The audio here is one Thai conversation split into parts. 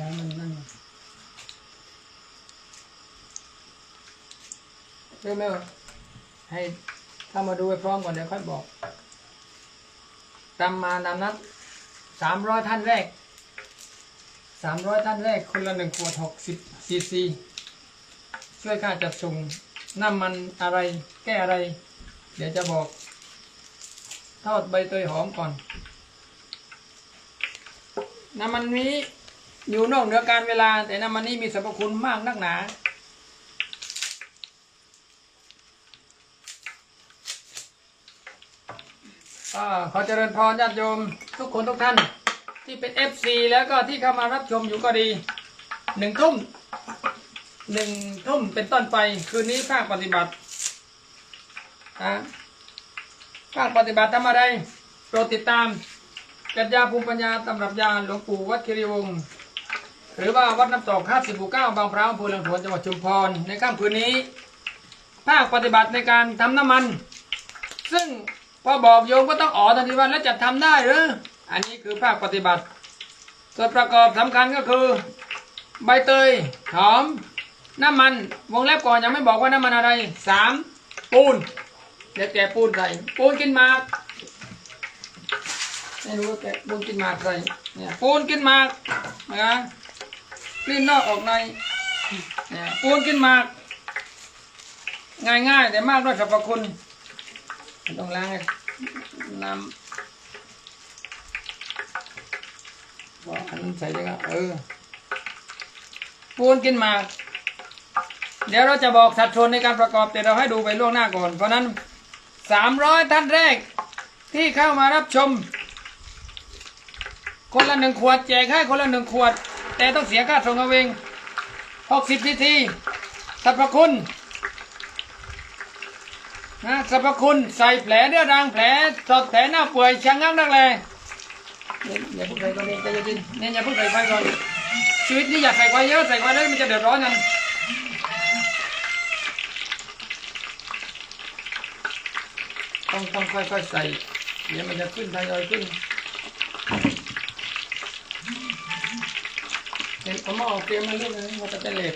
อย่าให้มันนั่นเรื่องไม่ว่าให้ถ้ามาดูไปพร้อมก่อนเดี๋ยวค่อยบอกตามมาตามนัดสามร้อยท่านแรกสามร้อยท่านแรกคนละหนึ่งขวดหกสิบซีซีช่วยค่าจัดส่งน้ำมันอะไรแก้อะไร เดี๋ยวจะบอก ทอดใบเตยหอมก่อน น้ำมันนี้ อยู่นอกเหนือการเวลา แต่น้ำมันนี้มีสรรพคุณมากนักหนา ก็ขอเจริญพรญาติโยมทุกคนทุกท่าน ที่เป็น FC แล้วก็ที่เข้ามารับชมอยู่ก็ดีหนึ่งทุ่มหนึ่งทุ่มเป็นต้นไปคืนนี้ภาคปฏิบัตินะภาคปฏิบัติทำอะไรโปรดติดตามกัญญาภูมิปัญญาตำรับยาหลวงปู่วัดคิริวงศ์ หรือว่าวัดน้ำตกข้าสิบหมู่เก้าบางพร้าวอำเภอหลังสวนจังหวัดชุมพรในค่ำคืนนี้ ภาคปฏิบัติในการทำน้ำมัน ซึ่งพอบอกโยมก็ต้องอ๋อทันทีว่าแล้วจะทำได้หรืออันนี้คือภาคปฏิบัติ ส่วนประกอบสำคัญก็คือ ใบเตยหอม น้ำมันวงเล็บก่อนยังไม่บอกว่าน้ำมันอะไรสามปูนเดี๋ยวแกปูนใส่ปูนกินมากไม่รู้ว่าแกปูนกินมากใส่เนี่ยปูนกินมากนะ ลิ้นนอกออกในเนี่ยปูนกินหมากง่ายๆ แต่มากด้วยสรรพคุณต้องล้างให้น้ำว่าอันนั้นใส่ได้ก็เออปูนกินหมาก เดี๋ยวเราจะบอกสัดส่วนในการประกอบแต่เราให้ดูไปล่วงหน้าก่อน เพราะนั้นสามร้อยท่านแรกที่เข้ามารับชม คนละหนึ่งขวดแจกให้คนละหนึ่งขวด แต่ต้องเสียค่าส่งเอาเองหกสิบทีทีสรรพคุณนะสรรพคุณใส่แผลเรื้อรังแผลสดแผลหน้าเปื่อยชะงักนักแลอย่าเพิ่งใส่ก่อนนี่ใจเย็นเนี่ยอย่าเพิ่งใส่ไฟก่อนชีวิตนี้อย่าใส่ไฟเยอะใส่ไฟเลยมันจะเดือดร้อนกันต้องต้องค่อยๆใส่เดี๋ยวมันจะขึ้นทยอยขึ้น เห็นเอาหม้อเอาเตรียมมาลูกนึงมันจะเป็นเหล็ก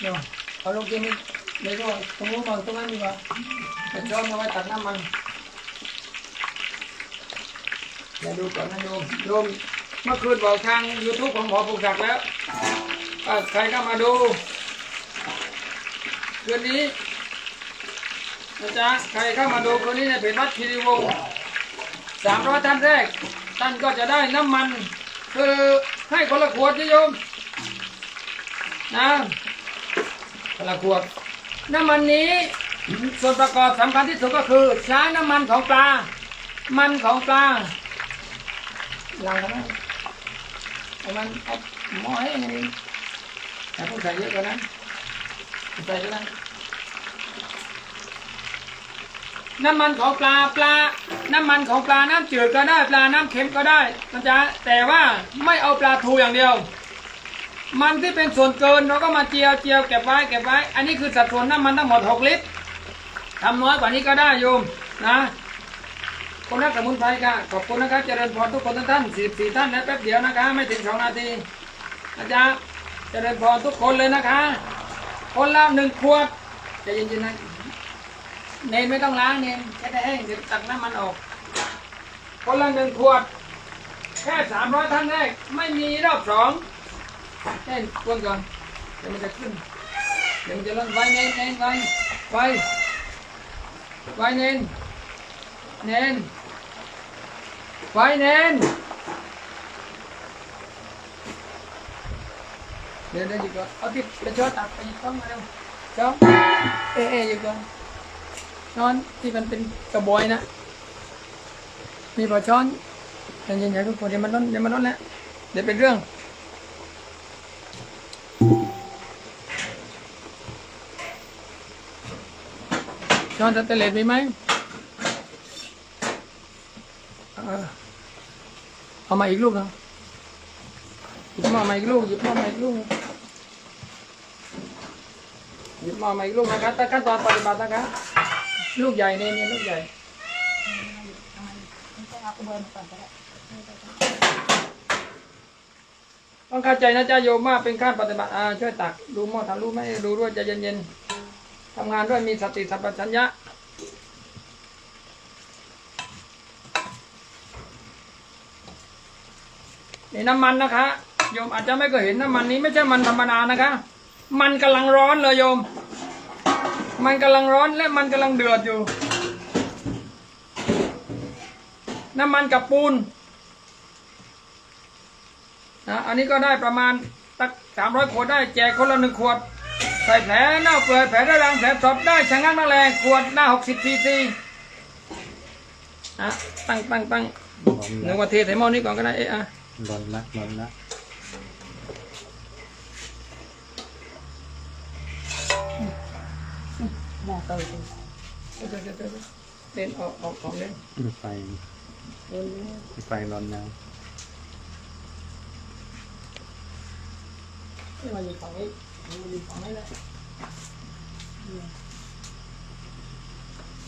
เนาะเอาลงเตรียมเลยก็ตรงนู้นบางตรงนั้นดีกว่าจะช้อนเอาไว้ตักน้ำมันเดี๋ยวดูก่อนนะโยมโยมเมื่อคืนบอกทาง YouTube ของหมอปลูกศักดิ์แล้วใครเข้ามาดูคืนนี้นะจ๊ะใครเข้ามาดูคืนนี้ในเพจวัดคีรีวงสามร้อยท่านแรก ท่านก็จะได้น้ำมัน คือให้คนละขวดนะโยม นะคนละขวด น้ำมันนี้ ส่วนประกอบสำคัญที่สุดก็คือ ใช้น้ำมันของปลา มันของปลาล้างกันนะเอามันเอาหม้อให้นี่แต่พวกใส่เยอะกว่านั้นใส่ก็ได้น้ำมันของปลาปลา น้ำมันของปลาน้ำจืดก็ได้ปลาน้ำเค็มก็ได้นะจ๊ะแต่ว่าไม่เอาปลาทูอย่างเดียว มันที่เป็นส่วนเกินเราก็มาเจียวเจียวเก็บไว้เก็บไว้ อันนี้คือสัดส่วนน้ำมันทั้งหมด 6 ลิตรทำน้อยกว่านี้ก็ได้โยมนะคนรักสมุนไพรค่ะขอบคุณนะครับเจริญพรทุกคนทุกท่าน44ท่านและแป๊บเดียวนะคะ ไม่ถึง2นาทีนะจ๊ะเจริญพรทุกคนเลยนะคะ คนละหนึ่งขวดจะเย็นๆนะเนนไม่ต้องล้างเนนแค่ได้แห้งเดี๋ยวตักน้ำมันออก คนละหนึ่งขวด แค่สามร้อยท่านแรกไม่มีรอบสอง เน้นกวนก่อนเดี๋ยวมันจะขึ้นเดี๋ยวมันจะล่นไว้เน้นเน้นไว้ไว้ไว้เน้นเน้นไว้เน้นเดี๋ยวเดี๋ยวหยิบก่อนเอาที่ไปช้อนตักไปหยิบช้อนมาเร็วช้อนเอ๊ะเอ๊ะหยิบก่อนช้อนที่มันเป็นกระบวยนะ มีปลาช้อนเย็นๆอย่าทุกคนเดี๋ยวมันล้นเดี๋ยวมันล้นแล้วเดี๋ยวเป็นเรื่อง ช้อนสเตนเลสมีไหมเอามาอีกลูกนะหยิบมามาอีกลูกหยิบมามาอีกลูกหยิบมามาอีกลูกนะครับแต่ขั้นตอนปฏิบัตินะครับลูกใหญ่เนี่ยเนี่ยลูกใหญ่ต้องเข้าใจนะจ๊ะโยมว่าเป็นการปฏิบัติอ่าช่วยตักดูหม้อทำรู้ไหมดูด้วยใจเย็นๆ ทำงานด้วยมีสติสัมปชัญญะนี่น้ำมันนะคะ โยมอาจจะไม่เคยเห็นน้ำมันนี้ไม่ใช่มันธรรมดานะคะ มันกำลังร้อนเลยโยม มันกำลังร้อนและมันกำลังเดือดอยู่ น้ำมันกับปูนนะอันนี้ก็ได้ประมาณตักสามร้อยขวดได้แจกคนละหนึ่งขวด ใส่แผลเน่าเปื่อยแผลระรังแผลสดได้ชะงักแมลงขวดหน้าหกสิบซีซีอะตั้งตั้งตั้งร้อนหนึ่ละงวันเทใส่หม้อนี้ก่อนก็ได้เอะอะร้อนละร้อนละหม้อเตยดูเดี๋ยวเดี๋ยวเดี๋ยวเดี๋ยวเล่นออกออกออกเล่นไฟเร็วไฟร้อนแล้วนี่มาอยู่ฝั่งนี้มันมาอยู่ฝั่งนี้แหละ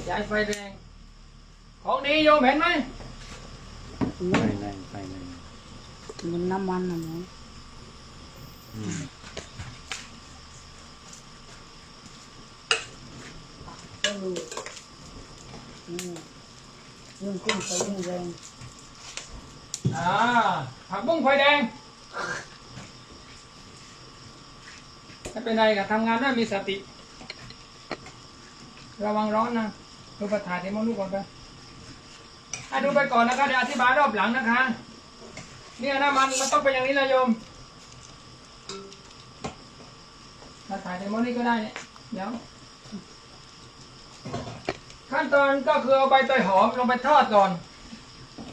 ย้ายไฟแดง ของดีโยมเห็นไหมไฟแรงไฟแรงๆมันน้ำมันนะหมูอืมก็รู้นี่ยิ่งขึ้นไปยิ่งแรงอ่าผักบุ้งไฟแดง ไม่เป็นไรกับทำงานได้มีสติ ระวังร้อนนะดูประถ่ายที่มองดูก่อนไปให้ดูไปก่อนนะคะเดี๋ยวอธิบายรอบหลังนะคะ เนี่ยนะมันมันต้องเป็นอย่างนี้นะโยมมาถ่ายในมอนี่ก็ได้เนี่ยเดี๋ยวขั้นตอนก็คือเอาใบเตยหอมลงไปทอดก่อน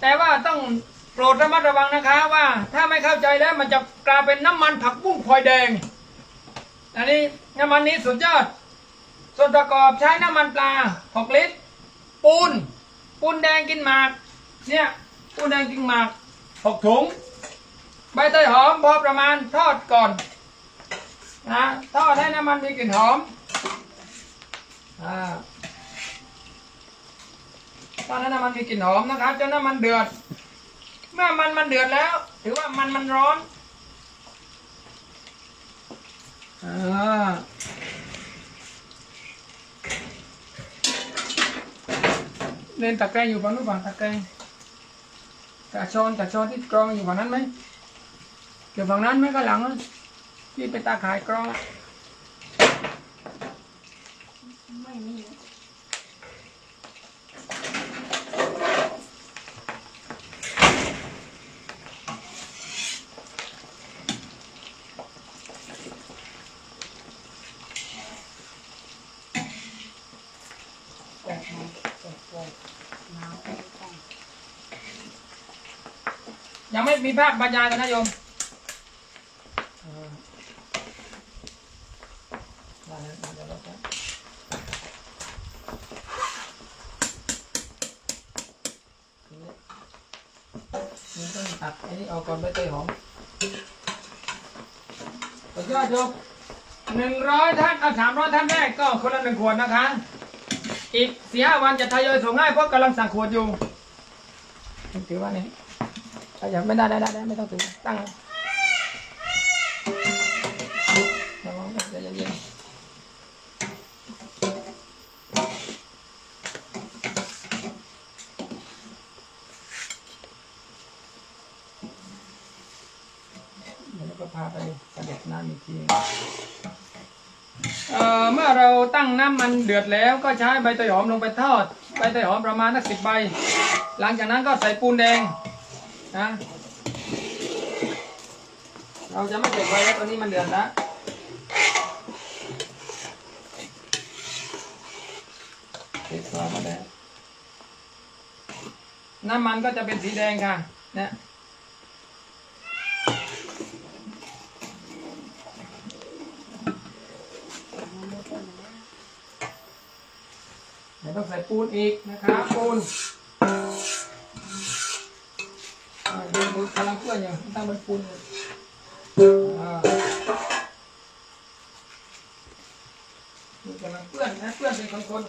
แต่ว่าต้องโปรดระมัดระวังนะคะว่าถ้าไม่เข้าใจแล้วมันจะกลายเป็นน้ำมันผักบุ้งพลอยแดง อันนี้น้ำมันนี้สุดยอด ส่วนประกอบใช้น้ำมันปลา 6 ลิตร ปูน ปูนแดงกินหมาก เนี่ย ปูนแดงกินหมาก 6 ถุง ใบเตยหอมพอประมาณทอดก่อนนะทอดให้น้ำมันมีกลิ่นหอมอ่าตอนนั้นน้ำมันมีกลิ่นหอมนะครับจนน้ำมันเดือด เมื่อมันมันเดือดแล้ว ถือว่ามันมันร้อน อ่าเล่นตะแกรงอยู่ฝั่งนู้นฝั่งตะแกรงตะช้อนตะช้อนที่กรองอยู่ฝั่งนั้นไหมเกี่ยวฝั่งนั้นไหมก็หลังที่เป็นตาขายกรองไม่มี แตกมาแตกแตก น้ำไม่ต้อง ยังไม่มีภาพบรรยายกันนะโยมอ่าได้แล้วได้แล้วได้แล้วนี่นี่ต้องตัดไอ้นี่ออกก่อนใบเตยหอมสุดยอดโยมหนึ่งร้อยท่านเอาสามร้อยท่านแรกก็คนละหนึ่งขวดนะคะ อีกสี่ห้าวันจะทยอยส่งให้เพราะกำลังสั่งขวดอยู่ถือว่าเนี่ยถ้า อยากไม่ได้ได้ได้ไม่ต้องถือตั้งระวังใจเย็นๆเดี๋ยวก็พาไปกระเด็ดน้ำอีกทีเอ่อเมื่อเราตั้งน้ำมันเดือดแล้วก็ใช้ใบเตยหอมลงไปทอด ใบเตยหอมประมาณสักสิบใบ หลังจากนั้นก็ใส่ปูนแดง นะเราจะไม่เก็บไว้แล้วตอนนี้มันเดือดแล้วติดตัวมาแล้วน้ำมันก็จะเป็นสีแดงค่ะเนี่ยน้ำไม่ต้องนะเดี๋ยวต้องใส่ปูนอีกนะครับปูนอ่ กำลังเปื้อนอยู่ตั้งบนปูนอยู่อ่าดูกำลังเปื้อนนะเปื้อนเป็นคนคน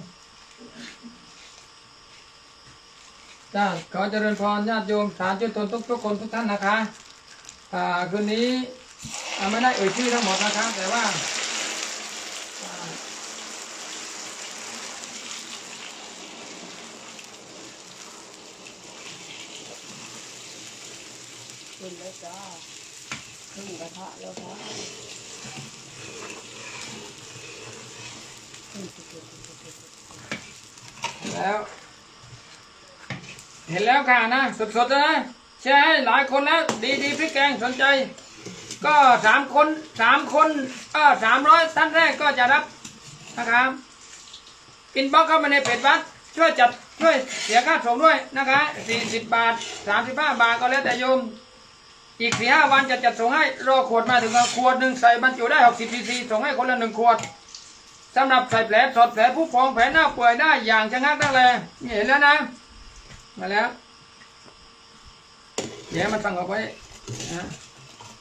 จ้าขอเจริญพรญาติโยมสาธุชนทุกทุกคนทุกท่านนะคะ อ่าคืนนี้ไม่ได้เอ่ยชื่อทั้งหมดนะครับแต่ว่า ขึ้นแล้วจ้าขึ้นกระทะแล้วจ้าแล้ว เห็นแล้วค่ะนะสดๆนะแชร์ให้หลายคนแล้วดีดีๆพริกแกงสนใจ ก็สามคนสามคนเออสามร้อยท่านแรกก็จะรับนะครับอินบ็อกเข้ามาในเพจวัดช่วยจัดช่วยเสียค่าส่งด้วยนะคะสี่สิบบาทสามสิบห้าบาทก็แล้วแต่โยม อีกสี่ห้าวันจะจัดส่งให้รอขวดมาถึงขวดหนึ่งใส่บรรจุได้หกสิบซีซีส่งให้คนละหนึ่งขวดสำหรับใส่แผลสดแผลผู้พองแผลหน้าเปื่อยได้อย่างชะงักได้เลยเห็นแล้วนะ มาแล้วเดี๋ยวมันสั่งออกไว้นะ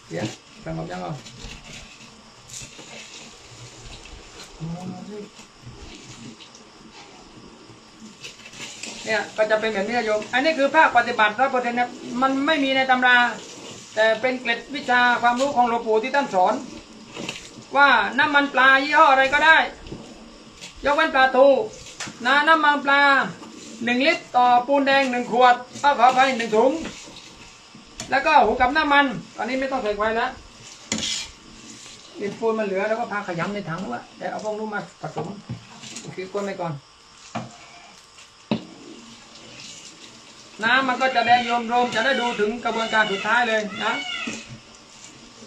เดี๋ยวสั่งออกยังอะเนี่ยก็จะเป็นแบบนี้นะโยม อันนี้คือภาคปฏิบัติร้อยเปอร์เซ็นต์นะมันไม่มีในตำรา แต่เป็นเกล็ดวิชาความรู้ของหลวงปู่ที่ท่านสอน ว่าน้ำมันปลายี่ห้ออะไรก็ได้ ยกเว้นปลาทูนะน้ำมันปลาหนึ่งลิตรต่อปูนแดงหนึ่งขวดก็ขอไปหนึ่งถุง แล้วก็หูกับน้ำมัน ตอนนี้ไม่ต้องใส่ไฟแล้วดินปูนมันเหลือแล้วก็พาขยำในถังวะเดี๋ยวเอาพวกนู้นมาผสมคือกวนไปก่อน น้ำมันก็จะแดงโยมโรมจะได้ดูถึงกระบวนการสุดท้ายเลยนะ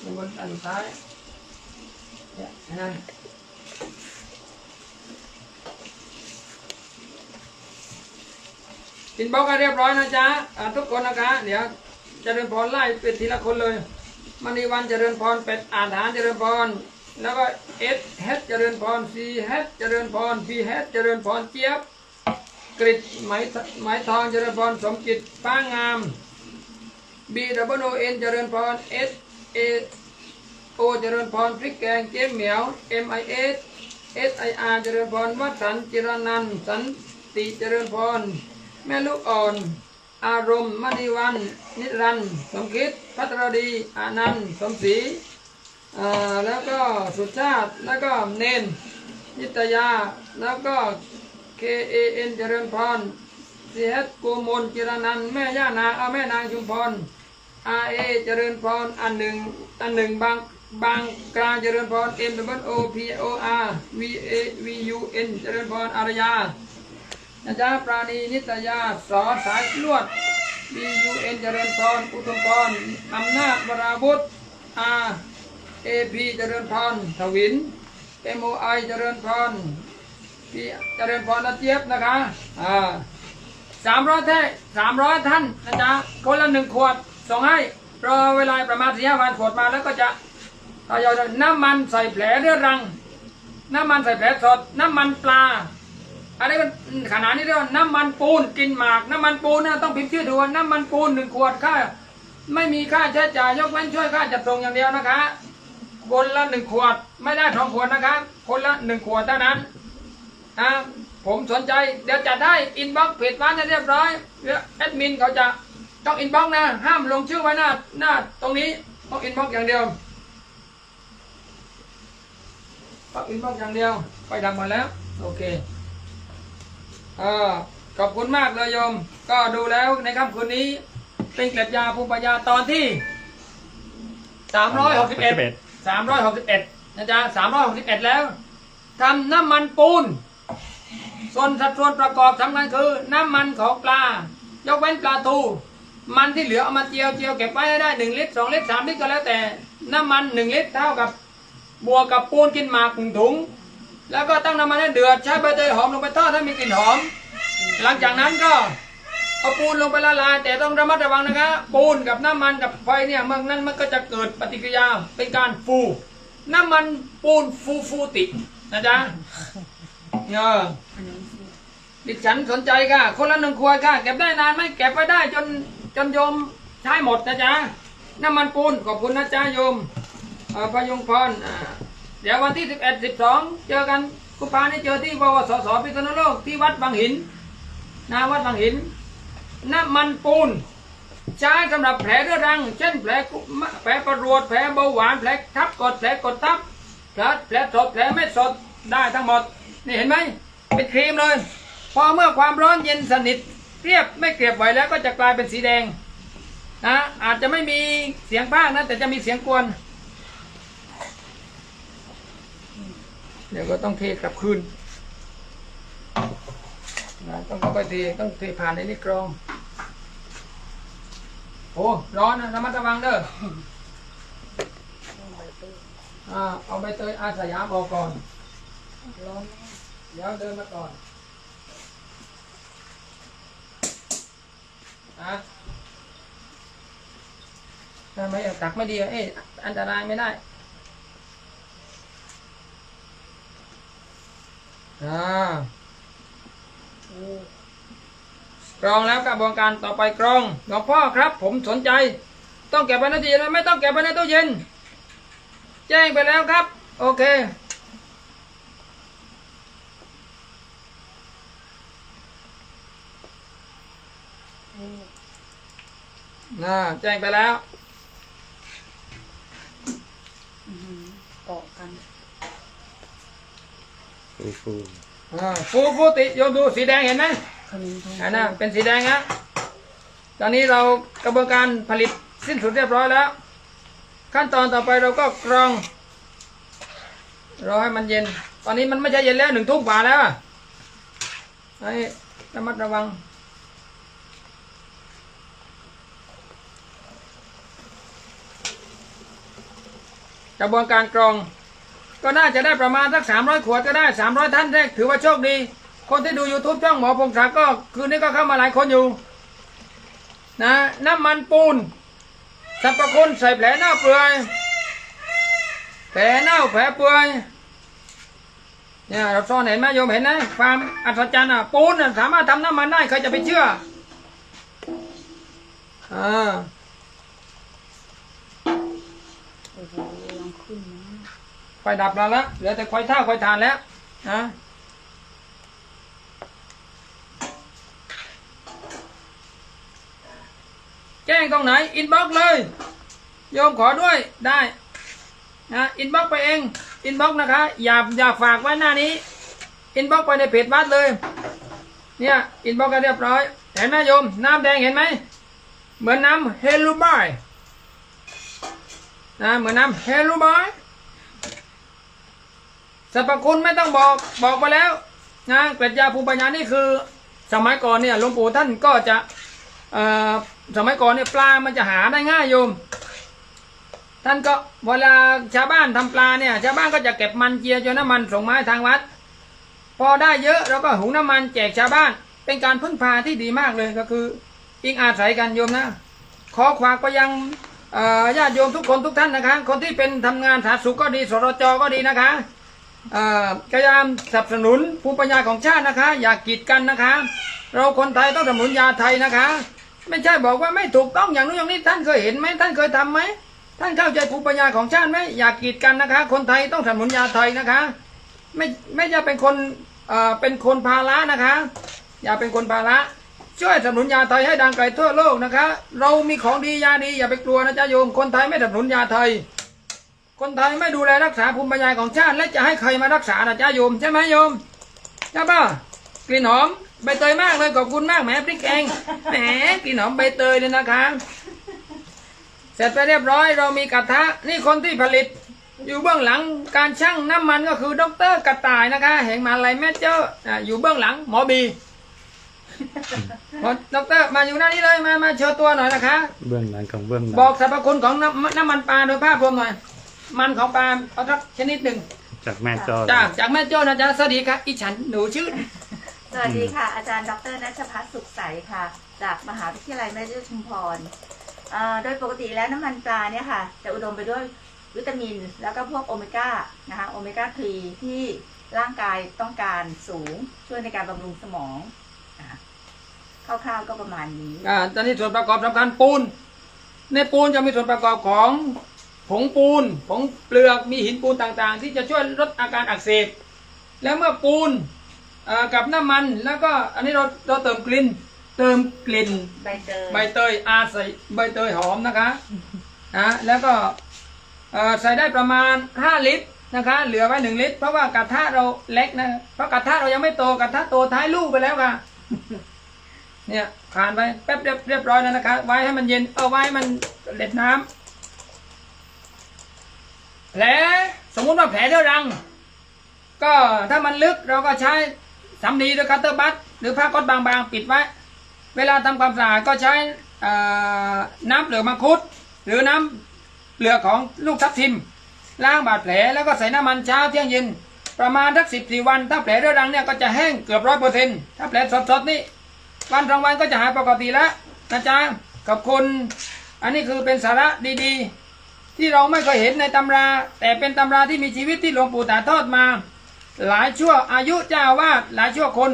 กระบวนการสุดท้ายเนี่ยนั่นกินบล็อกให้เรียบร้อยนะจ๊ะทุกคนนะคะเดี๋ยวเจริญพรไล่เป็นทีละคนเลยมณีวันเจริญพรเป็ดอ่านฐานเจริญพรแล้วก็เอสเฮดเจริญพรซีเฮดเจริญพรพีเฮดเจริญพรเจี๊ยบ กริดไหมไหมทองเจริญพรสมจิตป้างามบีดับเบิลโอเอ็นเจริญพรเอสเอโอเจริญพรพริกแกงเจ๊เหมียวเอ็มไอเอสเอสไออาร์เจริญพรวัดสันจิรนันสันติเจริญพรแม่ลูกอ่อน อารมณ์มณีวัน นิรันสมคิดพัทรดีอานันต์สมศรีแล้วก็สุชาติแล้วก็เนนนิตยาแล้วก็ K A N เจริญพร C H โกมลจิรนันแม่ย่านาเอาแม่นางชุมพร R A เจริญพรอันหนึ่งอันหนึ่งบางบางกลางเจริญพร M W O P O R V A V U N เจริญพรอารยานะจ๊ะปราณีนิตยาสอสายลวด B U N เจริญพรอุทุมพรอำนาจวราวุธ R A P เจริญพรทวิน M O I เจริญพร พี่เจริญพรนะเจี๊ยบนะคะอ่าสามร้อยแท่สามร้อยท่านนะจ๊ะคนละหนึ่งขวดส่งให้รอเวลาประมาณสี่ห้าวันขวดมาแล้วก็จะทยอยน้ำมันใส่แผลเรื้อรัง น้ำมันใส่แผลสด น้ำมันปลาอันนี้มันขนาดนี้เรียกว่าน้ำมันปูนกินหมาก น้ำมันปูนนะต้องพิมพ์ชื่อดูว่าน้ำมันปูนหนึ่งขวดค่าไม่มีค่าใช้จ่ายยกเว้นช่วยค่าจัดส่งอย่างเดียวนะคะ คนละหนึ่งขวดไม่ได้สองขวดนะคะ คนละหนึ่งขวดเท่านั้น นะผมสนใจเดี๋ยวจัดให้อินบ็อกเพจร้านให้เรียบร้อยเดี๋ยวแอดมินเขาจะต้องอินบ็อกนะ ห้ามลงชื่อไว้หน้าหน้าตรงนี้ต้องอินบ็อกอย่างเดียวต้องอินบ็อกอย่างเดียว ไปดังมาแล้ว โอเคอ่าขอบคุณมากเลยโยม ก็ดูแล้วในค่ำคืนนี้เป็นเกล็ดยาภูมิปัญญาตอนที่สามร้อยหกสิบเอ็ดสามร้อยหกสิบเอ็ดนะจ๊ะสามร้อยหกสิบเอ็ดแล้วทำน้ำมันปูน ส่วนสัดส่วนประกอบสำคัญคือน้ำมันของปลา ยกเว้นปลาทู มันที่เหลือเอามาเจียวเจียวเก็บไว้ให้ได้หนึ่งลิตรสองลิตรสามลิตรก็แล้วแต่ น้ำมันหนึ่งลิตรเท่ากับบวกกับปูนกินหมากหนึ่งถุง แล้วก็ตั้งน้ำมันให้เดือดใช้ใบเตยหอมลงไปทอดให้มีกลิ่นหอม หลังจากนั้นก็เอาปูนลงไปละลาย แต่ต้องระมัดระวังนะคะปูนกับน้ำมันกับไฟเนี่ยเมื่อนั้นมันก็จะเกิดปฏิกิริยาเป็นการฟู น้ำมันปูนฟูฟูตินะจ๊ะ เออดิฉันสนใจค่ะ คนละหนึ่งขวดค่ะ เก็บได้นานไหมเก็บไว้ได้จนจนโยมใช้หมดนะจ๊ะน้ำมันปูนขอบคุณนะจ๊ะโยมพยุงพรเดี๋ยววันที่สิบเอ็ดสิบสองเจอกันกุปานี่เจอที่บวสสพิษณุโลกที่วัดบางหินนาวัดบางหิน น้ำมันปูนใช้สำหรับแผลเรื้อรัง เช่นแผลแผลประรวดแผลเบาหวานแผลทับกดแผลกดทับแผลแผลสดแผลไม่สดได้ทั้งหมด นี่เห็นไหมเป็นครีมเลย พอเมื่อความร้อนเย็นสนิท เรียบไม่เกลียบไหวแล้วก็จะกลายเป็นสีแดงนะอาจจะไม่มีเสียงพากย์นะแต่จะมีเสียงกวน เดี๋ยวก็ต้องเทกลับคืนนะต้องค่อยๆเทต้องเทผ่านในนี่กรอง โอ้ร้อนนะระมัดระวังเด้อเอาใบเตยอาสยามออกก่อนร้อน เดี๋ยวเดินมาก่อนอะทำไมเอาตักไม่ดีเอ๊ะอันตรายไม่ได้อ่ากรองแล้วกระบวนการต่อไปกรองหลวงพ่อครับ ผมสนใจ ต้องเก็บไว้ในตู้เย็นไมไม่ต้องเก็บไว้ในตู้เย็น แจ้งไปแล้วครับ โอเค โอ้ น่าแจ้งไปแล้วอื้อหือเกาะกัน ฟูฟูอ่าฟูฟูติโยมดูสีแดงเห็นไหมขนมทองอันนั้นเป็นสีแดงนะตอนนี้เรากระบวนการผลิตสิ้นสุดเรียบร้อยแล้ว ขั้นตอนต่อไปเราก็กรองรอให้มันเย็น ตอนนี้มันไม่ใช่เย็นแล้วหนึ่งทุ่มกว่าแล้วอะให้ระมัดระวัง กระบวนการกรอง ก็น่าจะได้ประมาณสักสามร้อยขวดก็ได้สามร้อยท่านแรกถือว่าโชคดี คนที่ดู YouTube ช่องหมอพงศักดิ์ก็คืนนี้ก็เข้ามาหลายคนอยู่นะน้ำมันปูนสรรพคุณใส่แผลเน่าเปื่อยแผลเน่าแผลเปื่อยเนี่ยเราซ่อนเห็นไหมโยมเห็นนะความอัศจรรย์อะปูนน่ะสามารถทำน้ำมันได้ใครจะไปเชื่ออ่า ไฟดับแล้วละเหลือแต่ไฟท่าไฟทานแล้วนะแจ้งตรงไหน อินบ็อกเลย โยมขอด้วยได้นะอินบ็อกไปเอง อินบ็อกนะคะ อย่าอย่าฝากไว้หน้านี้ อินบ็อกไปในเพจวัดเลย เนี่ย อินบ็อกกันเรียบร้อย เห็นไหมโยม น้ำแดงเห็นไหม เหมือนน้ำเฮลูบาย นะเหมือนน้ำเฮลูบายสรรพคุณไม่ต้องบอกบอกไปแล้วนะเกล็ดยาภูมิปัญญานี่คือ สมัยก่อนเนี่ยหลวงปู่ท่านก็จะสมัยก่อนเนี่ยปลามันจะหาได้ง่ายโยม ท่านก็เวลาชาวบ้านทำปลาเนี่ยชาวบ้านก็จะเก็บมันเจียจนน้ำมันส่งมาทางวัด พอได้เยอะเราก็หุงน้ำมันแจกชาวบ้าน เป็นการพึ่งพาที่ดีมากเลยก็คือ อิงอาศัยกันโยมนะขอฝากไปยัง ญาติโยมทุกคนทุกท่านนะคะ คนที่เป็นทำงานสาธารณสุขก็ดีสรจก็ดีนะคะเอ่อพยายามสนับสนุนภูมิปัญญาของชาตินะคะ อย่ากีดกันนะคะ เราคนไทยต้องสนับสนุนยาไทยนะคะ ไม่ใช่บอกว่าไม่ถูกต้องอย่างนู้นอย่างนี้ท่านเคยเห็นไหมท่านเคยทำไหมท่านเข้าใจภูมิปัญญาของชาติไหมอย่ากีดกันนะคะ คนไทยต้องสนับสนุนยาไทยนะคะ ไม่ไม่จะเป็นคนอ่อเป็นคนภาระนะคะ อย่าเป็นคนภาระ ช่วยสนับสนุนยาไทยให้ดังไกลทั่วโลกนะคะ เรามีของดียาดีอย่าไปกลัวนะจ๊ะโยม คนไทยไม่สนับสนุนยาไทย คนไทยไม่ดูแลรักษาภูมิปัญญาของชาติ และจะให้ใครมารักษานะจ๊ะโยมใช่ไหมโยมใช่ป่ะกลิ่นหอมใบเตยมากเลยขอบคุณมากแหมพริกแกงแหมกลิ่นหอมใบเตยเลยนะคะ เสร็จไปเรียบร้อย เรามีกระทะนี่คนที่ผลิต อยู่เบื้องหลังการชั่งน้ำมันก็คือดรกระต่ายนะคะ แห่งมหาลัยแม่เจ้าอยู่เบื้องหลังหมอบี หมอดรมาอยู่หน้านี้เลยมามาโชว์ตัวหน่อยนะคะ เบื้องหลังของเบื้องหลังบอกสรรพคุณของน้ำน้ำมันปลาโดยภาพรวมหน่อย มันของปลาเอาสักชนิดหนึ่งจากแม่จอจากจากแม่โจ้นะจ๊ะสวัสดีครับอีฉันหนูชื่อ สวัสดีค่ะ อาจารย์ดรนัชพัฒน์สุขใสค่ะ จากมหาวิทยาลัยแม่เจ้าชุมพรเอ่อโดยปกติแล้วน้ำมันปลาเนี่ยค่ะ จะอุดมไปด้วยวิตามิน แล้วก็พวกโอเมก้านะคะโอเมก้าทรีที่ร่างกายต้องการสูงช่วยในการบำรุงสมองนะ คะคร่าวๆก็ประมาณนี้ อ่าตอนนี้ส่วนประกอบสำคัญปูน ในปูนจะมีส่วนประกอบของผงปูน ผงเปลือก มีหินปูนต่างๆ ที่จะช่วยลดอาการอักเสบ แล้วเมื่อปูนเอ่อกับน้ำมัน แล้วก็อันนี้เราเราเติมกลิ่น เติมกลิ่นใบเตย ใบเตยอาใส่ใบเตยหอมนะคะนะแล้วก็เอ่อใส่ได้ประมาณ 5 ลิตรนะคะ เหลือไว้ 1 ลิตร เพราะว่ากระทะเราเล็กนะ เพราะกระทะเรายังไม่โต กระทะโตท้ายลูกไปแล้วค่ะ เนี่ยผ่านไปแป๊บเรียบเรียบร้อยแล้วนะคะ ไว้ให้มันเย็น เอาไว้มันเด็ดน้ำแผลสมมุติว่าแผลเรื้อรัง ก็ถ้ามันลึกเราก็ใช้สำลีหรือคัตเตอร์บัตหรือผ้าก๊อตบางๆ ปิดไว้ เวลาทำความสะอาดก็ใช้น้ำเปลือกมังคุด หรือน้ำเปลือกของลูกทับทิมล้างบาดแผลแล้วก็ใส่น้ำมันเช้าเที่ยงเย็นประมาณสักสิบสี่วัน ถ้าแผลเรื้อรังเนี่ยก็จะแห้งเกือบร้อยเปอร์เซ็นต์ถ้าแผลสดๆนี่ วันสองวันก็จะหายปกติแล้วนะจ๊ะขอบคุณอันนี้คือเป็นสาระดีๆ ที่เราไม่เคยเห็นในตำรา แต่เป็นตำราที่มีชีวิตที่หลวงปู่ถ่าทอดมา หลายชั่วอายุเจ้าวาดหลายชั่วคน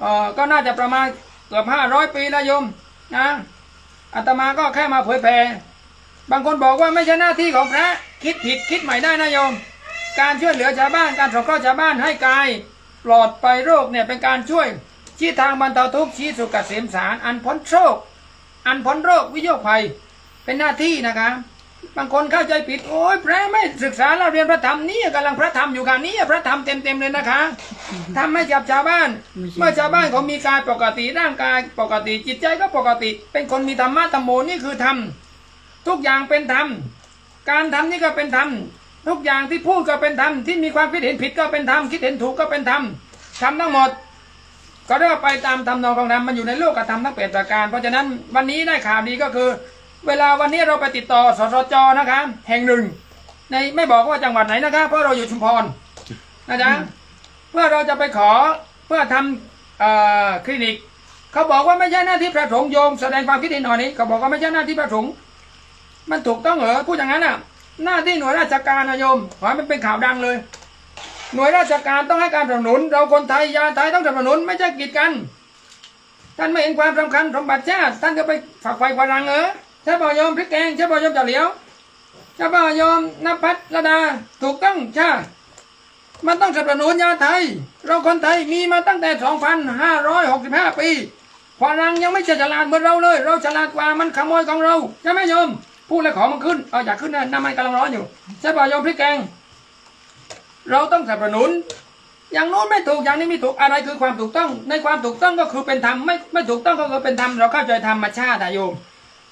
เอ่อก็น่าจะประมาณเกือบห้าร้อยปีล้วโยมนะอาตมาก็แค่มาเผยแผ่บางคนบอกว่าไม่ใช่หน้าที่ของพระคิดผิดคิดใหม่ได้นะโยม การช่วยเหลือชาวบ้านการสงเคราะห์ชาวบ้านให้กายปลอดไปโรคเนี่ยเป็นการช่วย ชี้ทางบรรเทาทุกข์ชี้สุขเกษมสารอันพ้นโรคอันพ้นโรควิโยคภัย เป็นหน้าที่นะคะบางคนเข้าใจผิดโอ้ยพระไม่ศึกษาเราเรียนพระธรรมนี่กำลังพระธรรมอยู่ค่ะนี่พระธรรมเต็มๆเลยนะคะทำให้กับชาวบ้าน เมื่อชาวบ้านเขามีกายปกติร่างกายปกติจิตใจก็ปกติ เป็นคนมีธรรมะธรรมโมนี่คือธรรมทุกอย่างเป็นธรรมการทำนี่ก็เป็นธรรมทุกอย่างที่พูดก็เป็นธรรมที่มีความคิดเห็นผิดก็เป็นธรรมคิดเห็นถูกก็เป็นธรรมทำทั้งหมด ก็เรียกว่าไปตามธรรมนองของธรรมมันอยู่ในโลกกับธรรมทั้งแปดประการ เพราะฉะนั้นวันนี้ได้ข่าวดีก็คือ เวลาวันนี้เราไปติดต่อสสจนะคะแห่งหนึ่ง ในไม่บอกว่าจังหวัดไหนนะคะเพราะเราอยู่ชุมพรนะจ๊ะเพื่อเราจะไปขอเพื่อทำเอ่อคลินิก เขาบอกว่าไม่ใช่หน้าที่พระสงฆ์โยมแสดงความคิดเห็นหน่อยนี้เขาบอกว่าไม่ใช่หน้าที่พระสงฆ์มันถูกต้องเหรอพูดอย่างนั้นอะ หน้าที่หน่วยราชการนะโยมขอให้มันเป็นข่าวดังเลย หน่วยราชการต้องให้การสนับสนุน เราคนไทยยาไทยต้องสนับสนุนไม่ใช่กีดกัน ท่านไม่เห็นความสำคัญสมบัติชาติท่านก็ไปฝักไฟกวารังเออใช่ป่ะโยมพริกแกงใช่ป่ะโยมจ่าเหลียวใช่ป่ะโยมนภัสระดาถูกต้องใช่มันต้องสนับสนุนยาไทย เราคนไทยมีมาตั้งแต่ 2,565 ปีฝรั่งยังไม่ฉลาดเหมือนเราเลย เราฉลาดกว่ามันขโมยของเราใช่ไหมโยมพูดแล้วขอมันขึ้นเอาอยากขึ้นนะน้ำมันกำลังร้อนอยู่ใช่ป่ะโยมพริกแกง เราต้องสนับสนุน อย่างโน้นไม่ถูกอย่างนี้ไม่ถูกอะไรคือความถูกต้อง ในความถูกต้องก็คือเป็นธรรมไม่ไม่ถูกต้องก็คือเป็นธรรมเราเข้าใจธรรมชาติอะโยม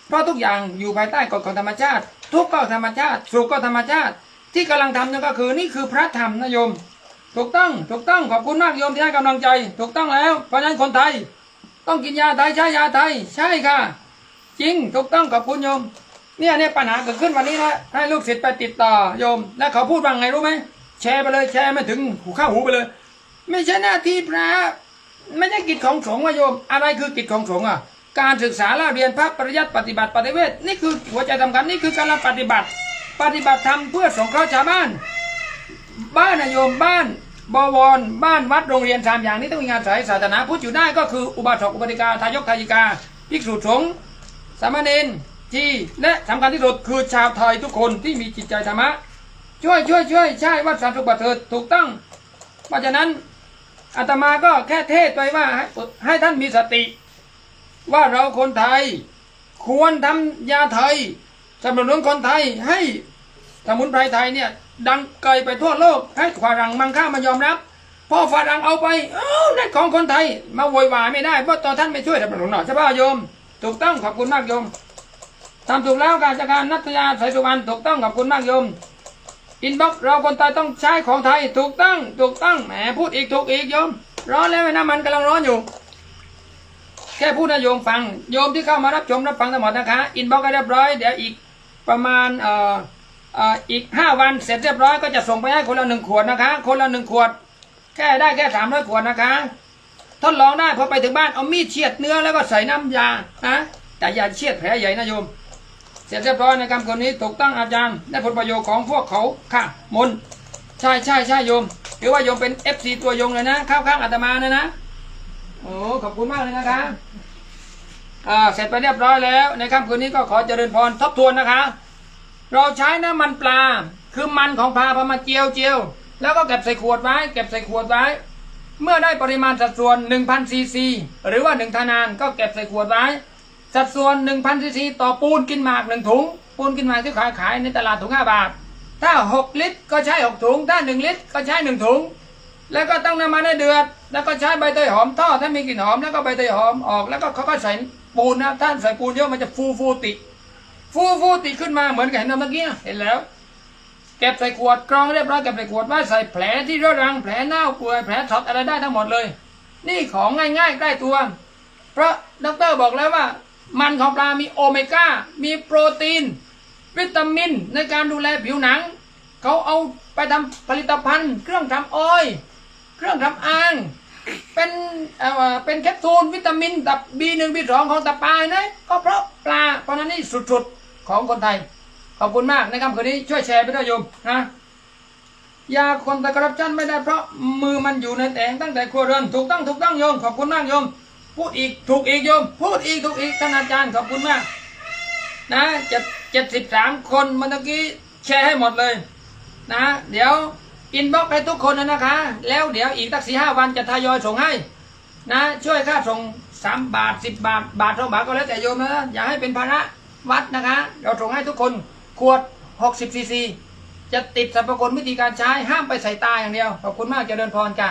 เพราะทุกอย่างอยู่ภายใต้กฎของธรรมชาติ ทุกข์ก็ธรรมชาติ สุขก็ธรรมชาติ ที่กำลังทำนั่นก็คือนี่คือพระธรรมนะโยม ถูกต้องถูกต้องขอบคุณมากโยมที่ให้กำลังใจ ถูกต้องแล้วเพราะฉะนั้นคนไทย ต้องกินยาไทยใช้ยาไทยใช่ค่ะ จริงถูกต้องขอบคุณโยมเนี่ยเนี่ยปัญหาเกิดขึ้นวันนี้นะให้ลูกศิษย์ไปติดต่อโยม แล้วเขาพูดว่าไงรู้ไหม แชร์ไปเลยแชร์ไม่ถึงหูข้าหูไปเลย ไม่ใช่หน้าที่พระไม่ใช่กิจของสงฆ์อะโยม อะไรคือกิจของสงฆ์อะ การศึกษาเล่าเรียนพระปริยัติปฏิบัติปฏิเวทนี่คือหัวใจสำคัญนี่คือการปฏิบัติ ปฏิบัติธรรมเพื่อสงเคราะห์ชาวบ้าน บ้านนโยมบ้านบวรบ้านวัดโรงเรียนสามอย่างนี้ต้องมีงานสายศาสนาพุทธอยู่ได้ก็คืออุบาสกอุบาสิกาทายกทายิกาภิกษุสงฆ์สามเณรที่และสำคัญที่สุดคือชาวไทยทุกคนที่มีจิตใจธรรมะ ช่วยช่วยช่วยใช่วัดสามสุบัตเถิดถูกต้อง เพราะฉะนั้นอาตมาก็แค่เทศไปว่าให้ให้ท่านมีสติ ว่าเราคนไทย ควรทำยาไทยสนับสนุนคนไทยให้สมุนไพรไทยเนี่ยดังไกลไปทั่วโลก ให้ฝรั่งมังค่ามายอมรับพอฝรั่งเอาไปเอ้านั่นของคนไทย มาโวยวายไม่ได้เพราะตอนท่านไม่ช่วยสนับสนุนหน่อยใช่ป่ะโยม ถูกต้องขอบคุณมากโยมทำถูกแล้วการจัดการนัทยาสายสุวรรณถูกต้องขอบคุณมากโยม อินบ็อกเราคนไทยต้องใช้ของไทยถูกต้องถูกต้องแหมพูดอีกถูกอีกโยม ร้อนแล้วไอ้น้ำมันกำลังร้อนอยู่ แค่พูดนะโยมฟัง โยมที่เข้ามารับชมรับฟังทั้งหมดนะคะอินบ็อกให้เรียบร้อยเดี๋ยวอีกประมาณเอ่อเอ่ออีกห้าวันเสร็จเรียบร้อยก็จะส่งไปให้คนละหนึ่งขวดนะคะ คนละหนึ่งขวด แค่ได้แค่สามร้อยขวดนะคะทดลองได้พอไปถึงบ้านเอามีดเฉียดเนื้อแล้วก็ใส่น้ำยานะแต่อย่าเฉียดแผลใหญ่นะโยม เสร็จเรียบร้อยในคำคนนี้ถูกต้องอาจารย์ได้ผลประโยชน์ของพวกเขาค่ะมนใช่ใช่ใช่โยมหรือว่าโยมเป็นเอฟซีตัวยงเลยนะข้าวข้างอาตมานะนะโอ้ขอบคุณมากเลยนะคะอ่าเสร็จไปเรียบร้อยแล้วในค่ำคืนนี้ก็ขอเจริญพรทบทวนนะคะ เราใช้น้ำมันปลาคือมันของปลาพอมาเจียวเจียวแล้วก็เก็บใส่ขวดไว้ เก็บใส่ขวดไว้ เมื่อได้ปริมาณสัดส่วน1,000ซีซีหรือว่า1ธนานก็เก็บใส่ขวดไว้ สัดส่วน1,000ซีซีต่อปูนกินหมาก1ถุง ปูนกินหมากที่ขายขายในตลาดถุง5บาท ถ้า 6 ลิตรก็ใช้ 6 ถุง ถ้า 1 ลิตรก็ใช้ 1 ถุง แล้วก็ตั้งน้ำมันให้เดือด แล้วก็ใช้ใบเตยหอมทอดถ้ามีกลิ่นหอมแล้วก็ใบเตยหอมออก แล้วก็เขาก็ใส่ปูนนะถ้าใส่ปูนเยอะมันจะฟูฟูติดฟูฟูติดขึ้นมาเหมือนกับเห็นเมื่อกี้เห็นแล้วเก็บใส่ขวดกรองเรียบร้อยเก็บใส่ขวดไว้ใส่แผลที่เรื้อรังแผลเน่าเปื่อยแผลช็อตอะไรได้ทั้งหมดเลย นี่ของง่ายๆใกล้ตัว เพราะดอกเตอรบอกแล้วว่า มันของปลามีโอเมก้า มีโปรตีน วิตามินในการดูแลผิวหนัง เขาเอาไปทำผลิตภัณฑ์ เครื่องทำออย เครื่องทำอาง เป็นเอ่อเป็นแคปซูลวิตามินตับ B1 B2 ของตับปลานะก็เพราะปลาเพราะนั้นนี่สุดๆของคนไทย ขอบคุณมากนะครับคืนนี้ช่วยแชร์ไปด้วยโยมนะยาคนตะกรับชันไม่ได้เพราะมือมันอยู่ในแตงตั้งแต่ครัวเรือนถูกต้องถูกต้องโยมขอบคุณมากโยม พูดอีกถูกอีกโยม พูดอีกถูกอีกท่านอาจารย์ขอบคุณมาก นะเจ็ดเจ็ดสิบสามคนเมื่อกี้แชร์ให้หมดเลย นะ เดี๋ยวอินบ็อกให้ทุกคนนะคะ แล้วเดี๋ยวอีกตักสี่ห้าวันจะทยอยส่งให้ นะ ช่วยค่าส่งสามบาทสิบบาท บาทสองบาทก็แล้วแต่โยมนะอย่าให้เป็นภาระวัดนะคะ เราส่งให้ทุกคนขวดหกสิบซีซีจะติดสรรพคุณวิธีการใช้ห้ามไปใส่ตาอย่างเดียวขอบคุณมากเจริญพรจ้า